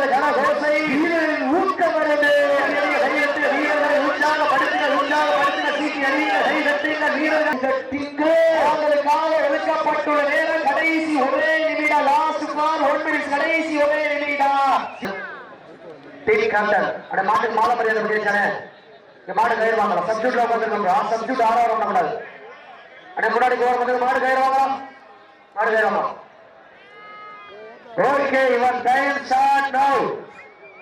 வீரர்களது வீரரின் வீரர்களை சீட்டி வீரர்கள் அவங்களுக்காக ஒதுக்கப்பட்டுள்ள நேரம் கடைசி ஒரே நிமிடம் லாஸ்ட் பால் ஒன் மினிட்ஸ் கடைசி ஒரே நிமிடம். டிவி காந்தன் அட மாட்டுக்கு மாலை மரியாதை பண்ணிருக்கானே. இந்த மாடு கயிறு வாங்கலாம். சப்ஜூட்ல உட்காந்துருக்கோம் சப்ஜூட் ஆறாயிரம் பண்ணக்கூடாது அட முன்னாடி போற மாடு கயிறு வாங்கலாம். மாடு கயிறு வாங்கலாம். ஓகே இவன் டைம் ஸ்டார்ட் நவ்.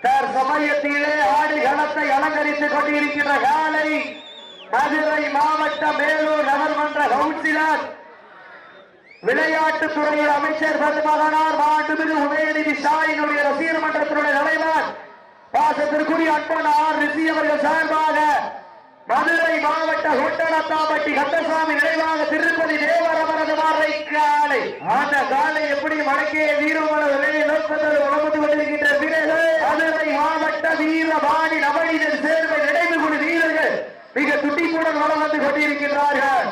தர் சமயத்திலே ஆடி களத்தை அலங்கரித்துக் கொண்டிருக்கின்ற காலை மதுரை மாவட்ட மேலூர் நகர்மன்ற கவுன்சிலர் விளையாட்டுத்துறையில் அமைச்சர் பத்மகனார் மாண்புமிகு உதயநிதி ஸ்டாலினுடைய ரசிகர் மன்றத்தினுடைய தலைவர் பாசத்திற்குரிய அன்பன் ஆர் ரிஷி அவர்கள் சார்பாக மதுரை மாவட்ட ஒட்டனத்தாம்பட்டி கந்தசாமி நிறைவாக திருப்பதி தேவரமரது மாறை காலை அந்த காலை எப்படி மடக்கிய வீரமன விலையை நோக்கத்தோடு வளர்ந்து கொண்டிருக்கின்ற வீரர்கள் மதுரை மாவட்ட வீரபாணி நவநீதன் சேர்ந்த நினைவு குழு வீரர்கள். மிக துட்டிப்புடன் வளம் வந்து கொண்டிருக்கின்றார்கள்.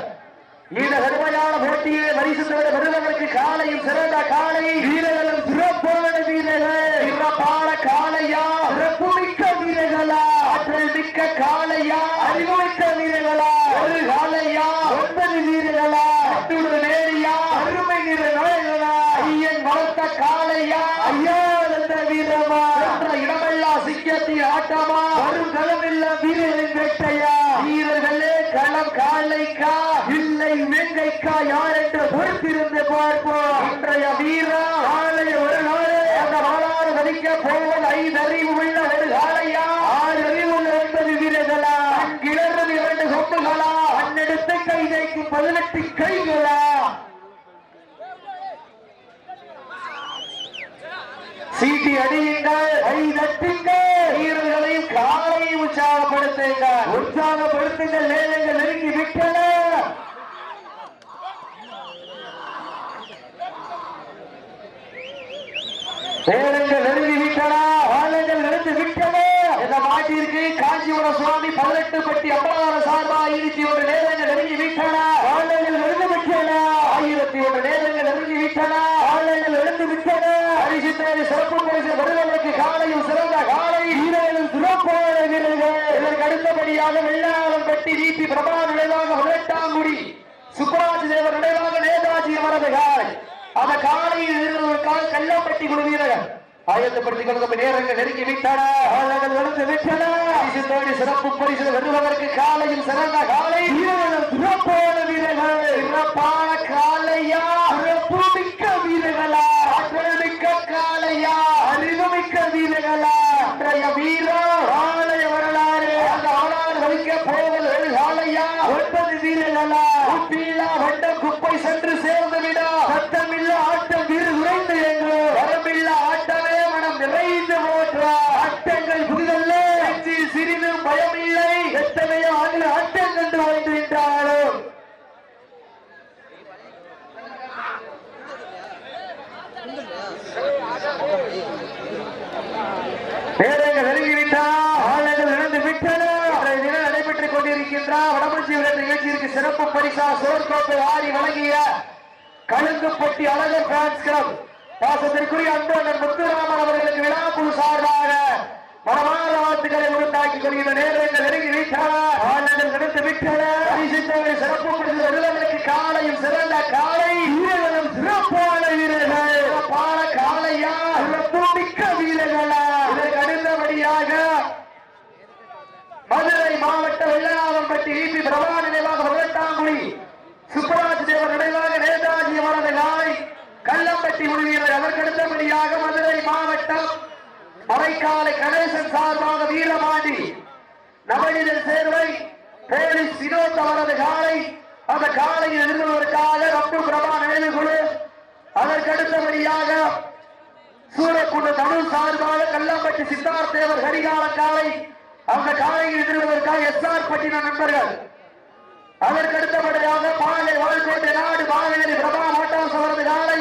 இந்த கடுமையான போட்டியை வரிசையோடு வருவதற்கு காலையும் சிறந்த காலையை வீரர்கள் சிறப்பான வீரர்கள் சிறப்பான காலையா சிறப்பு மிக்க வீரர்களா ஆற்றல் மிக்க காலையா அறிவுமிக்க வீரர்களா ஒரு காலையா ஒன்பது வீரர்களா அத்துடன் நேரியா அருமை நிற நோய்களா ஐயன் வளர்த்த காலையா ஐயா அந்த வீரமா என்ற இடமெல்லாம் சிங்கத்தி ஆட்டமா வரும் களமில்ல வீரரின் வேட்டையா வீரர்களே களம் காலைக்கா இல்லை வெங்கைக்கா யார் என்று பொறுத்திருந்து பார்ப்போம் இன்றைய வீரா காலை ஒரு நாளே அந்த வாழாறு வதிக்க போவது ஐந்து அறிவு உள்ள ஒரு காலையா ஆறு அறிவு உள்ள ஒன்பது வீரர்களா கிளறது இரண்டு சொம்புகளா அன்னெடுத்து கை தைக்கும் பதினெட்டு கைகளா? சீட்டி அடியுங்கள். கை தட்டுங்கள். வீரர்களையும் காலையும் உற்சாகப்படுத்துங்கள். உற்சாகப்படுத்துங்கள். நேரங்கள் நெருங்கி விட்டன. நேரங்கள் நெருங்கி விட்டன காலங்கள் நெருங்கி விட்டன இந்த சுவாமி பதினெட்டு பட்டி அம்பலார சார்பா இருபத்தி ஒரு நேரங்கள் நெருங்கி விட்டன காலங்கள் நெருங்கி விட்டன ஆயிரத்தி ஒரு நேரங்கள் நெருங்கி விட்டன காலங்கள் நெருங்கி விட்டன பரிசு தேவை சிறப்பு பரிசு வருவதற்கு காலையும் சிறந்த காலை. வீரர்களும் சிறப்பான வீரர்கள். இதற்கு அடுத்தபடியாக வெள்ளாளம் பட்டி நீப்பி பிரபா நிலைவாக விளட்டாங்குடி சுப்பராஜ் தேவர் நினைவாக நேதாஜி அவரது காலை அந்த காலையில் இருந்ததற்காக கல்லப்பட்டி குழு வீரர்கள் ஆயத்தப்படுத்திக் கொள்ளும் நேரங்கள் நெருங்கி விட்டன. நடந்து விட்டன. பரிசு தேடி சிறப்பு பரிசு வருவதற்கு காலையில் சிறந்த காலை. சிறப்பான வீரர்கள். சிறப்பான காலையா? சிறப்பு மிக்க வீரர்களா? ஆற்றல் மிக்க காலையா? அறிவு மிக்க வீரர்களா? அன்றைய வீரா ஆலய வரலாறு. அந்த வரலாறு வலிக்க ஒரு காலையா ஒன்பது வீரர்களா? உப்பில்லா வண்ட குப்பை சென்று சேர்ந்து விடா சத்தமில்ல ஆட்டம் வீறு உறைந்து என்று வரமில்ல ஆட்டமே மனம் நிறைந்து போற்றா ஆட்டங்கள் புதிதல்ல நெஞ்சில் சிறிதும் பயமில்லை எத்தனையோ ஆண்டு ஆட்டம் கண்டு வருகின்றாலும் நேரங்கள் நெருங்கிவிட்டா ஆளுங்கள் நடந்து விட்டன இன்றைய தினம் நடைபெற்றுக் கொண்டிருக்கின்ற வடமஞ்சி விட நிகழ்ச்சிக்கு சிறப்பு பரிசா சோர்கோப்பை ஆடி வழங்கிய கழுங்குப்பட்டி அழகர் பிரான்ஸ் கிளப் பாசத்திற்குரிய அன்பு முத்துராமன் அவர்களுக்கு விழாக்குழு சார்பாக மனமான வாழ்த்துக்களை உண்டாக்கிக் கொள்கிற நேரங்கள் நெருங்கி விட்டன ஆளுங்கள் நடந்து விட்டன. சிறப்பு பரிசு காலையும் சிறந்த காலை வீரர்களும் சிறப்பான வீரர்கள் சிறப்பான காலையா சிறப்பு மிக்க வீரர்களா இதற்கு அடுத்தபடியாக மதுரை மாவட்ட வெள்ளநாதம்பட்டி ஈபி பிரபா நினைவாக விளட்டாங்குடி சுப்பராஜ் தேவர் நினைவாக நேதாஜி அவரது நாளை கள்ளம்பட்டி உரிமையாளர் அதற்கடுத்தபடியாக மதுரை மாவட்டம் காலை கணேசன் சார்பாக வீரமாண்டி நவநீதன் சேர்வை போலீஸ் வினோத் அவரது காலை அந்த காலையில் இருந்தவருக்காக அப்து பிரபா நினைவு குழு அதற்கடுத்தபடியாக சூரக்குண்டு தமிழ் சார்பாக கல்லாம்பட்டி சித்தார்த் தேவர் கரிகால காலை அந்த காலையில் எதிர்வதற்காக எஸ் ஆர் பட்டின நண்பர்கள். அதற்கடுத்தபடியாக பாலை வாழ்கோட்டை நாடு பாவேரி பிரபா மோட்டார்ஸ் அவரது காலை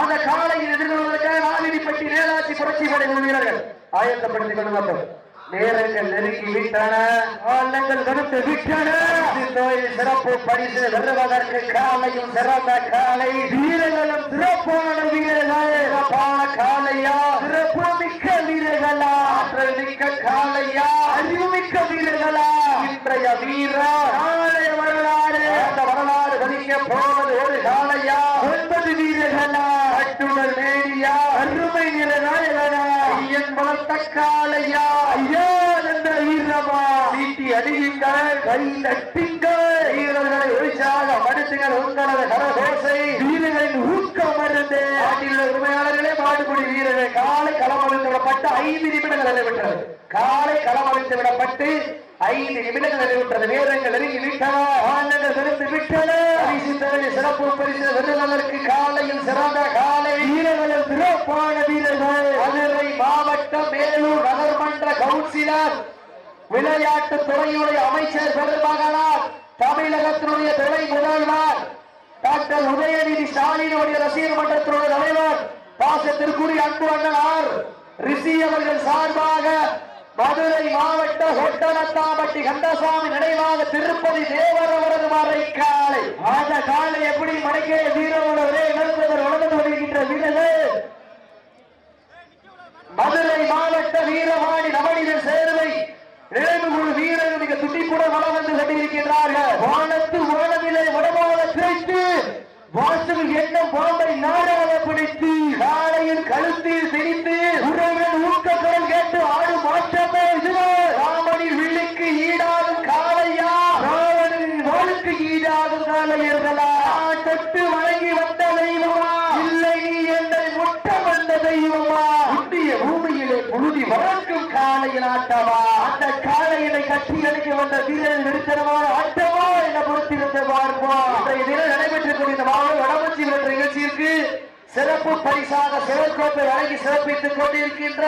அந்த காலையில் எதிர்கொள்வதற்காக நாவினிப்பட்டி நேதாஜி புரட்சி படை வீரர்கள் ஆயத்தப்படுத்திக் கொள்ளப்படும் நேரங்கள் நெருங்கி விட்டன. காலங்கள் கொடுத்து விட்டன. சிறப்பு பரிசு. வருவதற்கு காலையும் சிறந்த காலை. வீரர்களும் சிறப்பான வீரர்கள். சிறப்பான காலையா சிறப்பு மிக்க வீரர்களா. ஆற்றல் மிக்க காலையா அறிவு மிக்க வீரர்களா. இன்றைய வீரர். காலையா ஐயா என்ற வீரமா. வீட்டி அடியுங்கள் கை தட்டுங்கள். வீரர்களை உற்சாக படுத்துங்கள் உங்களது கரகோசை. வீரர்களின் ஊக்கம் மருந்து நாட்டில் உரிமையாளர்களே மாடுபிடி வீரர்கள். காலை களமளித்து விடப்பட்டு ஐந்து நிமிடங்கள் நடைபெற்றது காலை களமளித்து விடப்பட்டு ஐந்து நிமிடங்கள் நடைபெற்றது நேரங்கள் நெருங்கி விட்டன. ஆண்டங்கள் செலுத்தி விட்டன. பரிசு சிறப்பு பரிசு விருதுகளுக்கு காலையில் சிறந்த காலை. வீரர்கள் சிறப்பான வீரர்கள். மதுரை மாவட்டம் மேலூர் நகர்மன்ற கவுன்சிலர் விளையாட்டு துறையுடைய அமைச்சர் பெருமகனார் தமிழகத்தினுடைய துணை முதல்வர் டாக்டர் உதயநிதி ஸ்டாலினுடைய ரசிகர் மன்றத்தினுடைய தலைவர் பாசத்திற்குரிய அன்பு அண்ணனார் ரிஷி அவர்கள் சார்பாக மதுரை மாவட்ட ஒட்டனத்தாம்பட்டி கந்தசாமி நினைவாக திருப்பதி தேவர் அவரது மறை காலை. அந்த காலை எப்படி மடக்கே வீரரோட ஒரே நிறுத்தவர் வளர்ந்து கொண்டிருக்கின்ற வீரர்கள்? மதுரை மாவட்ட வீரவாணி நம சேர்வை ஏழுகுழு வீரர்கள் மிக துடிப்புடன் வளம் வந்து கொண்டிருக்கின்றார்கள் வானத்து வானவிலை வடமாக திரைத்து வாசல் எண்ணம் பாம்பை நாடாக பிடித்து காலையில் கழுத்தில் திணித்து உறவின் ஊக்கக்குரல் கேட்டு ஆடும் மாற்றமே இதுவோ ராமனின் வில்லுக்கு ஈடாகும் காளையா ராவணனின் வாளுக்கு ஈடாகும் காளையர்களா நான் தொட்டு வணங்கி வந்த தெய்வமா இல்லை நீ என்னை முட்ட வந்த தெய்வமா இந்திய பூமியிலே புழுதி வளர்க்கும் காளையின் ஆட்டமா அந்த காளையினை வந்த வீரன் நிறுத்தனமான ஆட்டமா என பொறுத்திருந்து பார்ப்போம் இன்றைய தினம் நடைபெற்றுக் கொண்டிருந்த மாவட்ட வடமஞ்சி என்ற நிகழ்ச்சிக்கு சிறப்பு பரிசாக சிவக்கோப்பை வழங்கி சிறப்பித்துக் கொண்டிருக்கின்ற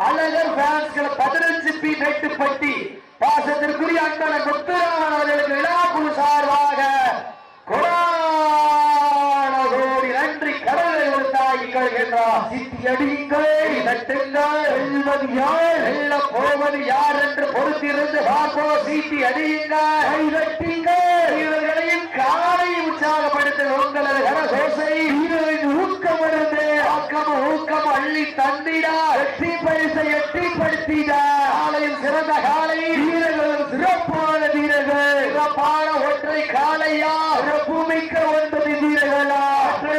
அழகர் பிரான்ஸ்கள் பதினஞ்சு பி நெட்டுப்பட்டி பாசத்திற்குரிய அண்ணன் முத்துராமன் அவர்களுக்கு விழா குழு சார்பாக கொடுத்தாய் கொள்கின்றார் சித்தி அடியுங்கள். வெல்வது யார்? வெல்ல போவது யார் என்று பொறுத்திருந்து பார்ப்போம் சீட்டி அடியுங்கள். கை தட்டுங்கள் வீரர்களையும் காலை உற்சாகப்படுத்த உங்களது கரகோசை வீரரின் ஊக்கம் இருந்து ஆக்கம் ஊக்கம் அள்ளி தந்திடா. வெற்றி பரிசை எட்டிப்படுத்திடா. காலையில் சிறந்த காலை வீரர்கள் சிறப்பான வீரர்கள் சிறப்பான ஒற்றை காலையா சிறப்புமிக்க ஒன்பது வீரர்களா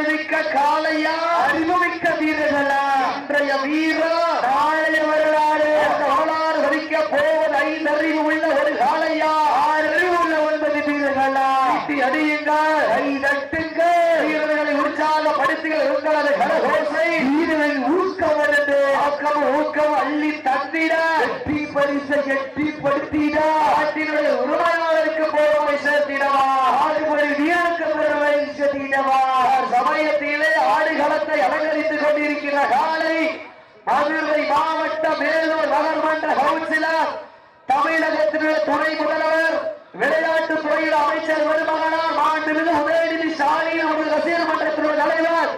மிக்க காலையா அறிவுமிக்க வீரர்களா இன்றைய வீரா நாளைய வரலாறு அந்த வரலாறு வரிக்க போவது ஐந்து அறிவு உள்ள ஒரு காலையா ஆறு அறிவு உள்ள ஒன்பது வீரர்களா இட்டி அடியுங்கள் கை தட்டுங்கள் வீரர்களை உற்சாகப்படுத்துங்கள் உங்களது கரகோசை வீரர்களின் ஊக்கம் வருது ஆக்கம் ஊக்கம் அள்ளி தந்திட வெற்றி பரிசை எட்டிப்படுத்திட நாட்டினுடைய உரிமையாளருக்கு பெருமை சேர்த்திடவா. ஆடுபடி வீரருக்கு பெருமை சேர்த்திடவா. சமயத்திலே ஆடுகளத்தை அலங்கரித்துக் கொண்டிருக்கிற காலை மதுரை மாவட்ட மேலூர் நகர்மன்ற கவுன்சிலர் தமிழகத்தினுடைய துணை முதல்வர் விளையாட்டு துறையில் அமைச்சர் வருமகனார் மாண்புமிகு உதயநிதி ஸ்டாலின் அவர்கள் ரசிகர் மன்றத்தினுடைய தலைவர்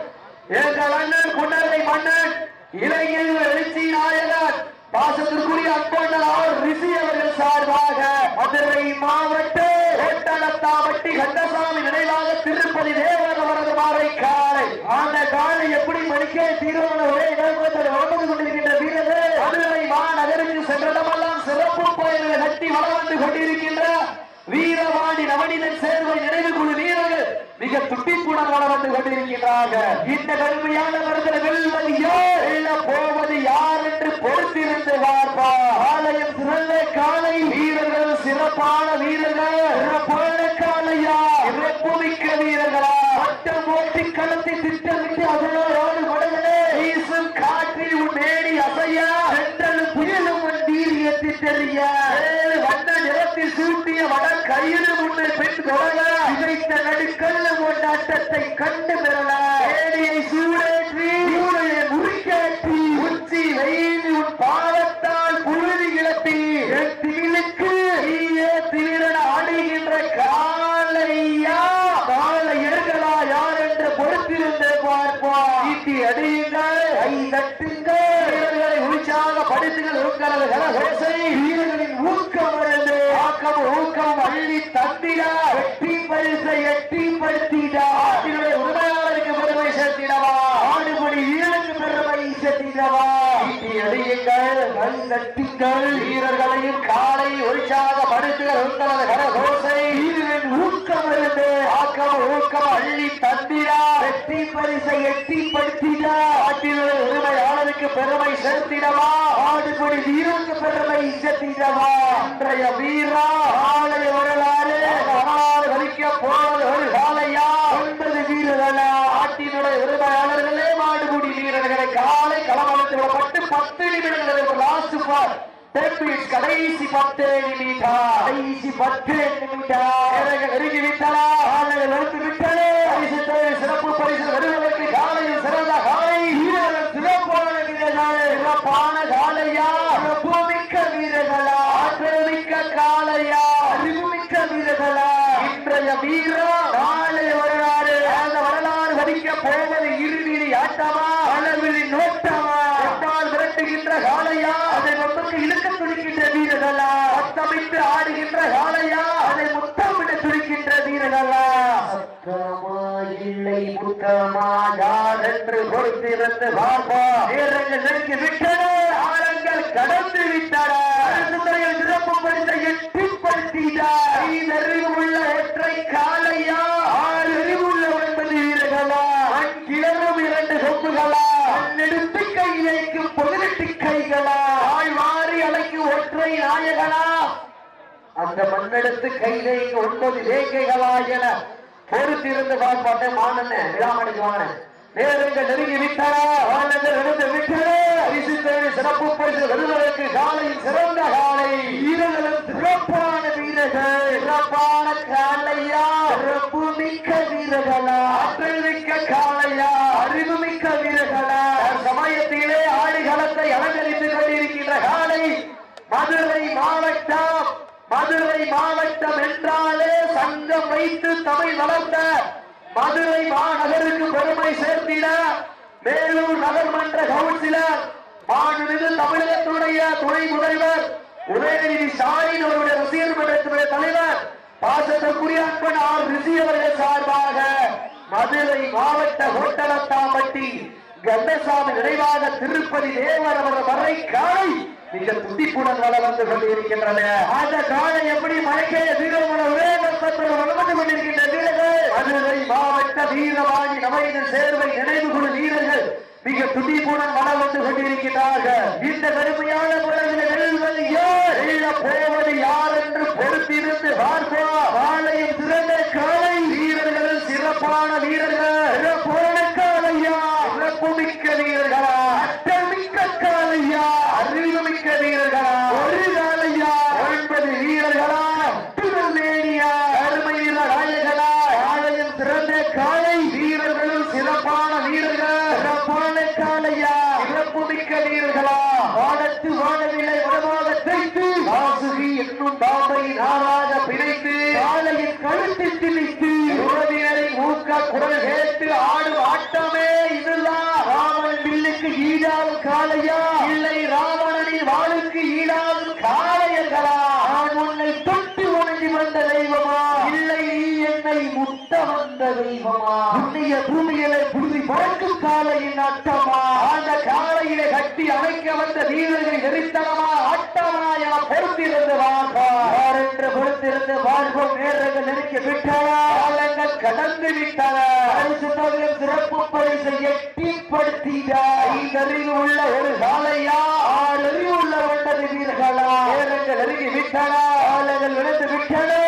எங்கள் அண்ணன் குண்டரை மன்னன் இளைஞர்கள் எழுச்சி நாயகர் பாசத்திற்குரிய அன்பண்ணன் அவர் ரிஷி அவர்கள் சார்பாக மதுரை மாவட்ட ஓட்டனத்தாவட்டி கந்தசாமி நினைவாக திருப்பதி தேவர் அவரது மாறை காலை. அந்த காலை எப்படி மணிக்கே தீர்வான ஒரே இடத்தில் வளர்ந்து கொண்டிருக்கின்ற வீரர்கள் மதுரை மாநகரில் சென்றதமெல்லாம் சிறப்பு கோயில்களை கட்டி வளர்ந்து கொண்டிருக்கின்ற வீரவாணி நவனிதன் சேர்வை நினைவு குழு வீரர்கள் மிக துட்டிப்புடன் வளம் வந்து கொண்டிருக்கிறார்கள் இந்த கடுமையான மருந்தில் வெல்வது யார் வெல்ல போவது யார் என்று பொறுத்திருந்து பார்ப்பா. ஆலயம் சிறந்த காலை வீரர்கள் சிறப்பான வீரர்கள் சிறப்பான காலையா சிறப்புமிக்க வீரர்களா? வட்டம் ஓட்டி களத்தை திட்டமிட்டு அதனால் தெரிய வந்த நிறத்தில் சூட்டிய வட கையில் முன்னே பெண் தொடர இதைத்த நடுக்கல்ல கொண்டாட்டத்தை கண்டு பெறல? ஏடியை சூடேற்றி சூடையை முறிக்காற்றி உச்சி வெயில் உன் பாவத்தால் புழுதி கிளப்பி என் திமிழுக்கு நீயே திமிழன் ஆடுகின்ற காலையா காலையர்களா யார் என்று பொறுத்திருந்து பார்ப்போம் ஈட்டி அடியுங்கள் கை தட்டுங்கள் வீரர்களை உற்சாகப்படுத்துங்கள் உங்களது கரகோசை வீரர்களின் ஊக்கம் வருது ஆக்கம் ஊக்கம் அள்ளி தந்திட வெற்றி பரிசை எட்டிப்படுத்திட ஆட்டினுடைய உரிமையாளருக்கு பெருமை சேர்த்திடவா ஆடுபடி வீரருக்கு பெருமை சேர்த்திடவா ஈட்டி கைதட்டி அடியுங்கள் கை தட்டுங்கள் வீரர்களையும் காலை உற்சாகப்படுத்துகிற உங்களது கரகோசை வீரரின் ஊக்கம் இருந்து ஆக்கம் ஊக்கம் அள்ளி தந்திரா வெற்றி பரிசை எட்டிப்படுத்திடா. ஆட்டினுடைய உரிமையாளருக்கு பெருமை சேர்த்திடவா? ஆடுபடி வீரருக்கு பெருமை சேர்த்திடவா? இன்றைய வீரா ஆலய வரலாறு. வரலாறு வலிக்க போவது ஒரு காலையா ஒன்பது வீரர்களா? ஆட்டினுடைய உரிமையாளர்களே வீரர்களை காலை களமளத்தில் விடப்பட்டு பத்து நிமிடங்களுக்கு லாஸ்ட் பார். கடைசி பத்து நிமிடம். கடைசி பத்து நிமிடம். நெருங்கி விட்டனா. ஆளுநர் எடுத்து விட்டனே. பரிசு சிறப்பு பரிசு வருவதற்கு காலையில் சிறந்த காலை வீரர்கள் சிறப்பான வீரர்கள் சிறப்பான காலையா சிறப்புமிக்க வீரர்களா ஆற்றமிக்க காலையா அறிவுமிக்க வீரர்களா இன்றைய வீரம் நாளை வரலாறு அந்த வரலாறு வடிக்க போவது இருவிழி ஆட்டமா அளவிழி நோட்டமா எட்டால் விரட்டுகின்ற காளையா அதை மொத்தக்கு இழுக்க துடிக்கின்ற வீரர்களா அத்தமிட்டு ஆடுகின்ற காளையா அதை முத்தமிட துடிக்கின்ற வீரர்களா சத்தமா இல்லை முத்தமா என்று பொறுத்திருந்து பார்ப்பா நேரங்கள் நெருங்கி விட்டன. கடந்து விட்டன. சுந்தரையில் சிறப்பு படுத்த எட்டிப்படுத்தினார் ஒற்றை ஆறு ஒன்பது வீரர்களா? கிளறும் இரண்டு சொம்புகளா எடுத்து கை வைக்கும் பதினெட்டு கைகளா? ஆழ்வாரி அழைக்கும் ஒற்றை நாயகனா? அந்த மண்ணெடுத்து கைதை ஒன்பது வேங்கைகளா என பொறுத்திருந்து பார்ப்பாட்ட மானன விழாமணிக்கு வாங்க நேரங்கள் நெருங்கி விட்டன. ஆனந்தர் நடந்து விட்டன. சிறப்பு பரிசு வருவதற்கு காலையில் சிறந்த காலை. வீரர்களும் சிறப்பான வீரர்கள். சிறப்பான காலையா? சிறப்பு மிக்க வீரர்களா? ஆற்றல் மிக்க காலையா? அறிவு மிக்க வீரர்களா? சமயத்திலே ஆடுகளத்தை அலங்கரித்து கொண்டிருக்கின்ற காலை மதுரை மாவட்டம். மதுரை மாவட்டம் என்றாலே சங்கம் வைத்து தமிழ் வளர்ந்த மதுரை மாநகருக்கு பெருமை சேர்த்திட மேலூர் நகர்மன்ற கவுன்சிலர் மாநில தமிழகத்துடைய துணை முதல்வர் உதயநிதி ஸ்டாலின் அவருடைய ரசிகர் மன்றத்தினுடைய தலைவர் பாசத்திற்குரிய அன்பன் ஆர் ரிஷி அவர்கள் சார்பாக மதுரை மாவட்ட ஹோட்டலத்தாம்பட்டி கந்தசாமி நினைவாக திருப்பதி தேவர் அவர் வரை காலை மிக துடிப்புடன் கூட வந்து கொண்டிருக்கின்றன. அந்த காலை எப்படி மழைக்கைய தீவிரமான ஒரே நோக்கத்தோடு வளர்ந்து கொண்டிருக்கின்ற வீரர்கள் மதுரை மாவட்ட நமைது சேர்வை நினைவு குழு வீரர்கள். மிக துடிப்புடன் வள வந்து கொண்டிருக்கிறார்கள் இந்த கடுமையான முறையில் வெல்வது யார் வெல்ல போவது யார் என்று பொறுத்திருந்து பார்ப்போம் காலையில் சிறந்த காலை வீரர்கள் சிறப்பான வீரர்கள் சிறப்பான காலையா சிறப்புமிக்க வீரர்களா அட்டமிக்க காலையா அறிவுமிக்க வீரர்களா ஒரு காலையா ஒன்பது வீரர்களா அட்டுதல் மேனியா அருமை வீர நாயகனா காலையில் சிறந்த காலை வீரர்களும் சிறப்பான வீரர்கள் சிறப்பான காலையா வீரர்களா வானத்து வானவில்லை வடமாக தைத்து வாசுகி என்னும் தாமை நாராக பிணைத்து காலையின் கழுத்தில் திணித்து உறவினரை ஊக்க குரல் கேட்டு ஆடும் ஆட்டமே இதுதான். ராமன் வில்லுக்கு ஈடாகும் காளையா? இல்லை ராவணனின் வாளுக்கு ஈடாகும் காளையர்களா? நான் உன்னை தொட்டு வணங்கி வந்த தெய்வமா? இல்லை நீ என்னை முத்த வந்த தெய்வமா? புண்ணிய பூமியிலே வந்த வீரர்களை நெறித்தனமா அட்டமா என பொறுத்திருந்து வாழ்வார். என்று பொறுத்திருந்து வாழ்வோம் நேரங்கள் நெருங்கி விட்டன. காலங்கள் கடந்து விட்டன. பரிசு தொகையும் சிறப்பு பரிசை எட்டிப்படுத்தினார் உள்ள ஒரு காலையா ஆறு உள்ள ஒன்பது வீரர்களா? நேரங்கள் நெருங்கி விட்டன. காலங்கள் விழுந்து விட்டன. பரிசு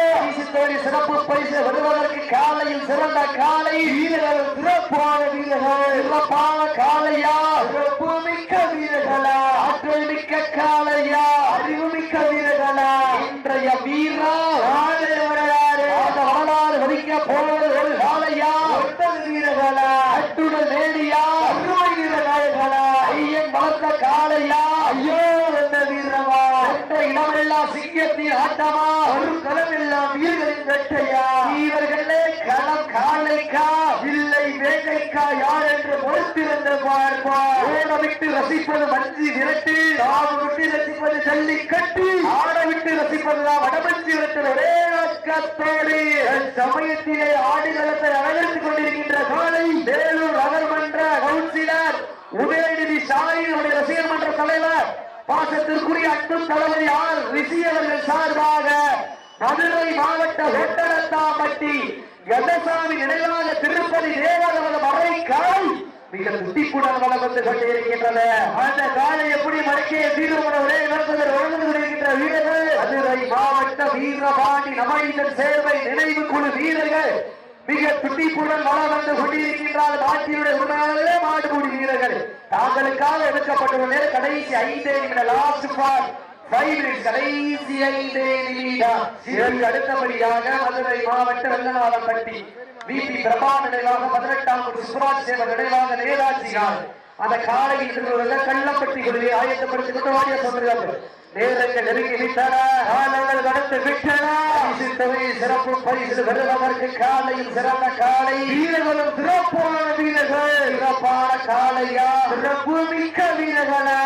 தேடி சிறப்பு பரிசு வருவதற்கு காலையில் சிறந்த காலை. வீரர்கள் சிறப்பான வீரர்கள். சிறப்பான காலையா? சிறப்பு மிக்க வீரர்களா? ஆற்றல் மிக்க காலையா? அறிவு மிக்க வீரர்களா? இன்றைய வீரா ராஜ வரலாறு அந்த வரலாறு வதிக்க போவது ஒரு காலையா ஒன்பது வீரர்களா அட்டுடல் நேடியா அருமை வீரர்களா ஐயன் வளர்த்த காலையா ஐயோ என்ற வீரமா என்ற இடமெல்லாம் சிங்கத்தின் ஆட்டமா? ஒரு களமெல்லாம் வீரர்களின் வெட்டையா? வீரர்களே களம் காலைக்கா? இல்லை வேட்டைக்கா யார் என்று பொறுத்திருந்த பார்ப்பா ஓடவிட்டு ரசிப்பது மஞ்சி விரட்டு. தாவு விட்டு ரசிப்பது ஜல்லி கட்டி ஆட விட்டு ரசிப்பதுதான் வடமஞ்சி விரட்டு ஒரே நோக்கத்தோடு சமயத்திலே ஆடுகளத்தை அலங்கரித்துக் கொண்டிருக்கின்ற காலை வேலூர் நகர்மன்ற கவுன்சிலர் உதயநிதி ஸ்டாலினுடைய ரசிகர் மன்ற தலைவர் பாசத்திற்குரிய அன்பு தளபதி ஆர் ரிஷி அவர்கள் சார்பாக மதுரை மாவட்ட ஒட்டடத்தாம்பட்டி கந்தசாமி நினைவாக திருப்பதி தேவாலய மறை மிக துட்டிப்புடன் வளம் வந்து கொண்டிருக்கின்றன. அந்த காலை எப்படி மடக்கிய தீர்மானம் உரை நடப்பதில் வளர்ந்து கொண்டிருக்கின்ற வீரர்கள்? மதுரை மாவட்ட வீரபாண்டி நமைந்தன் சேர்வை நினைவு குழு வீரர்கள். மிக துட்டிப்புடன் வளம் வந்து கொண்டிருக்கின்றார் மாட்டியுடைய உணர்வே மாடுபூடி வீரர்கள் தாங்களுக்காக எடுக்கப்பட்டுள்ள கடைசி ஐந்தே நிமிட லாஸ்ட் பார் கடைசி ஐந்தே நிமிடம். இதற்கு அடுத்தபடியாக மதுரை மாவட்ட வெள்ளநாளம்பட்டி விபி பிரபா நினைவாக பதினெட்டாம் சுப்ராஜ் சேவர் நினைவாக நேதாஜியார் அந்த காலையில் இருக்கிறவங்க கள்ளப்பட்டி கொள்கையை ஆயத்தப்படுத்தி கொண்டு வாடிய சொல்றாங்க நேரங்கள் நெருங்கி விட்டன காலங்கள் கடந்து விட்டன சிறப்பு பரிசு வருவதற்கு காலையில் சிறந்த காலை. வீரர்களும் சிறப்பான வீரர்கள். சிறப்பான காலையா? சிறப்பு மிக்க வீரர்களா?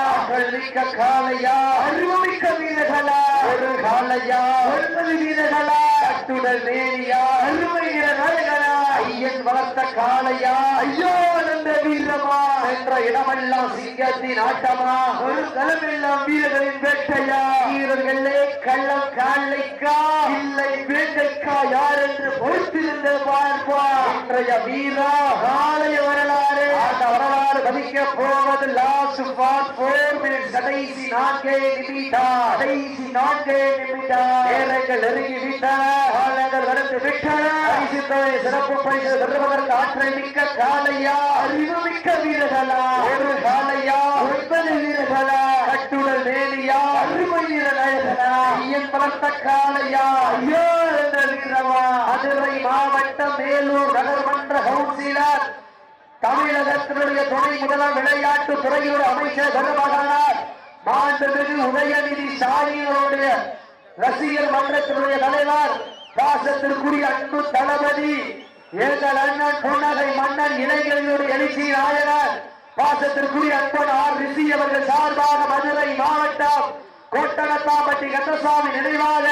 மிக்க காலையா? அறிவு மிக்க வீரர்களா? ஒரு காலையா? ஒன்பது வீரர்களா? கட்டுடல் மேனியா? அருமை வீரர்களா? ஐயன் வளர்த்த காளையா? ஐயோ நந்த வீரமா என்ற இடமெல்லாம் சிங்கத்தின் ஆட்டமா? ஒரு களமெல்லாம் வீரர்களின் வேட்டையா? வீரர்களே கள்ளம் காளைக்கா? இல்லை வேட்டைக்கா யார் என்று பொறுத்திருந்து பார்ப்பா? இன்றைய வீரா காளைய வரலாறு. அந்த வரலாறு பதிக்க போவது லாஸ்ட் ஃபார் போர் மினிட்ஸ் கடைசி நான்கே நிமிடம் கடைசி நான்கே நிமிடம் நேரங்கள் நெருங்கி விட்டன காலங்கள் கடந்து விட்டன பரிசு சிறப்பு பரிசு பெறுவதற்கு ஆற்றல் மிக்க காளையா அறிவு மிக்க வீரர்களா ஒரு காளையா ஒன்பது வீரர்களா கட்டுடல் வேலியா அருமை வீரர்களா ஐயன் பலத்த காளையா ஐயோ என்ற வீரமா மதுரை மாவட்டம் மேலூர் நகர்மன்ற கவுன்சிலர் தமிழகத்தினுடைய துணை முதலாம் விளையாட்டு துறையுடைய அமைச்சர் பெருமகனார் மாண்புமிகு உதயநிதி ஸ்டாலினுடைய ரசிகர் மன்றத்தினுடைய தலைவர் பாசத்திற்குரிய அன்பு தளபதி எங்கள் அண்ணன் புன்னகை மன்னன் இளைஞர்களுடைய எழுச்சி நாயனர் பாசத்திற்குரிய அன்பன் ஆர் ரிஷி அவர்கள் சார்பாக மதுரை மாவட்டம் கோட்டனத்தாம்பட்டி கந்தசாமி நினைவாக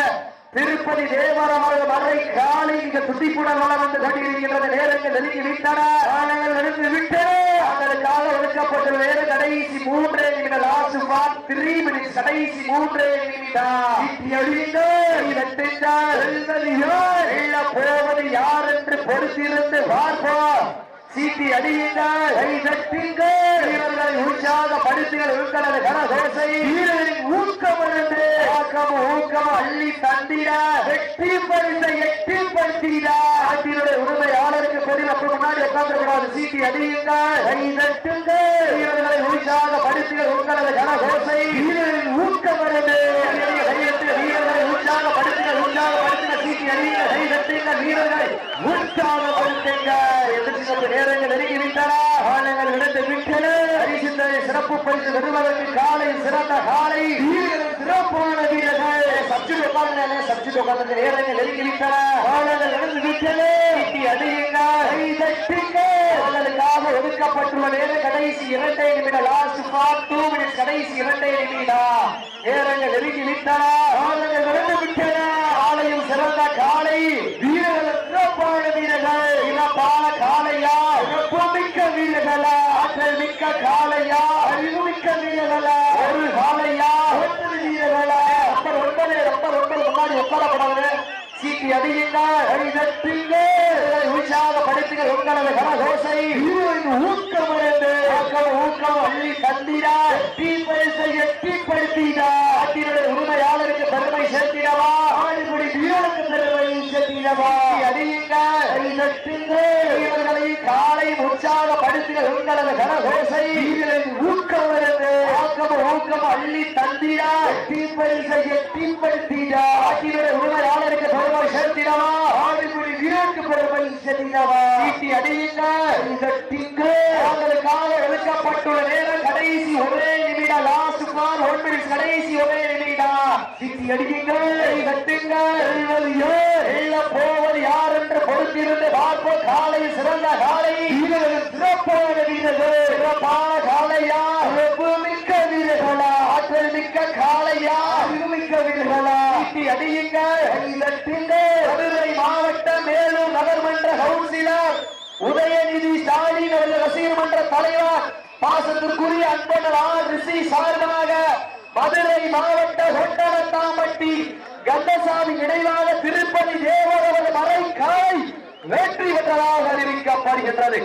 திருப்பதி தேவரமது மதுரை காலை மிக துடிப்புடன் வளம் வந்து கொண்டிருக்கின்றது நேரங்கள் நெருங்கி விட்டன. காலங்கள் நெருங்கி விட்டன. அதற்காக ஒதுக்கப்பட்டுள்ள நேரம் கடைசி மூன்றே நிமிட லாஸ்ட் பார் த்ரீ மினிட்ஸ் கடைசி மூன்றே நிமிடம். போவது யார் என்று பொறுத்திருந்து பார்ப்போம். சீட்டி அடியுங்கள். கை தட்டுங்கள். வீரர்களை உற்சாகப்படுத்துங்கள் உங்களது கனகோசை வீரர்களின் ஊக்கம் இருந்து ஊக்கம் ஊக்கம். அள்ளி தந்திட. வெற்றி பரிசை எட்டி படுத்திட நாட்டினுடைய உரிமையாளருக்கு கொடிவப்பு முன்னாடி உட்கார்ந்து சீட்டி அடியுங்கள். கை தட்டுங்கள். வீரர்களை உற்சாகப்படுத்துங்கள் உங்களது வீரர்களின் ஊக்கம் இருந்து கையெழுத்து வீரர்களை உற்சாகப்படுத்துங்கள் உற்சாகப்படுத்துங்கள் சீட்டி வீரர்களை உற்சாகப்படுத்துங்கள் எதிர்த்து நேரங்கள் நெருங்கி விட்டன காலங்கள் நடந்து விட்டன பரிசுத்தனை சிறப்பு பரிசு பெறுவதற்கு காலை சிறந்த காலை. வீரர்கள் சிறப்பான வீரர்கள். சப்ஜெக்ட் உட்கார்ந்து சப்ஜெக்ட் உட்கார்ந்து நேரங்கள் நெருங்கி விட்டன காலங்கள் நடந்து விட்டன இட்டி அடியுங்க கை தட்டுங்க ஒதுக்கப்பட்டுள்ள நேரம் கடைசி இரண்டே நிமிடம் லாஸ்ட் ஃபார் டூ மினிட்ஸ் கடைசி நேரங்கள் நெருங்கி விட்டன காலங்கள் நடந்து விட்டன சிறந்த காலை வீரர்கள் சிறப்பான வீரர்கள். சிறப்பான காளையா? சிறப்பு மிக்க வீரர்களா? ஆற்றல் மிக்க காலையா அறிவு மிக்க வீரர்களா? ஒரு காலையா ஒன்பது வீரர்களா? நம்பர் ஒன்பது நம்பர் முன்னாடி உட்காரப்படாது. சீட்டி அடியுங்க. அடிதட்டுங்க உங்களது கனகோசை ஊக்கம் ஊக்கம் அள்ளி தந்திரா எட்டி பரிசை எட்டிப்படுத்திடா நாட்டினுடைய உரிமையாளருக்கு பெருமை சேர்த்திடவா ஆடுபடி வீரருக்கு பெருமை சேர்த்திடவா அடியுங்க அடிதட்டுங்க வீரர்களை காலை உற்சாகப்படுத்துங்க உங்களது கனகோசை. ஊக்கம் இருந்து ஊக்கம் அள்ளி தந்திடா. எட்டி பரிசை எட்டிப்படுத்திடா நாட்டினுடைய உரிமையாளருக்கு பெருமை சேர்த்திடவா? ஆடுபடி வீரருக்கு பெருமை சேர்த்திடவா? ஈட்டி அடியுங்க தட்டிங்க அவங்களுக்காக எடுக்கப்பட்டுள்ள நேரம் கடைசி ஒரே நிமிடம். லாஸ்ட் பால் ஒன் மினிட்ஸ் கடைசி ஒரே நிமிடம். ஈட்டி தட்டுங்க வெல்வது யார்? வெல்ல போவது யார் என்று பொறுத்திருந்து பார்ப்போம் காலை சிறந்த காலை வீரர்கள் சிறப்பான வீரர்கள் சிறப்பான காலையா மிக்க வீரர்களா? ஆற்றல் மிக்க அறிவு மிக்க வீரர்களா? ஈட்டி அடியுங்க தட்டுங்க மதுரை மாவட்ட மேலும் நகர்மன்ற கவுன்சிலர் உதயநிதி ஸ்டாலின் அவர்கள் ரசிகர் மன்ற தலைவர் பாசத்திற்குரிய அன்பனர் ஆர் ரிஷி சார்பாக மதுரை மாவட்ட ஒட்டனத்தாம்பட்டி கந்தசாமி நினைவாக திருப்பதி தேவரவர் மறை காய் வெற்றி பெற்றதாக அறிவிக்கப்படுகின்றது.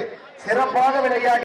சிறப்பாக விளையாடி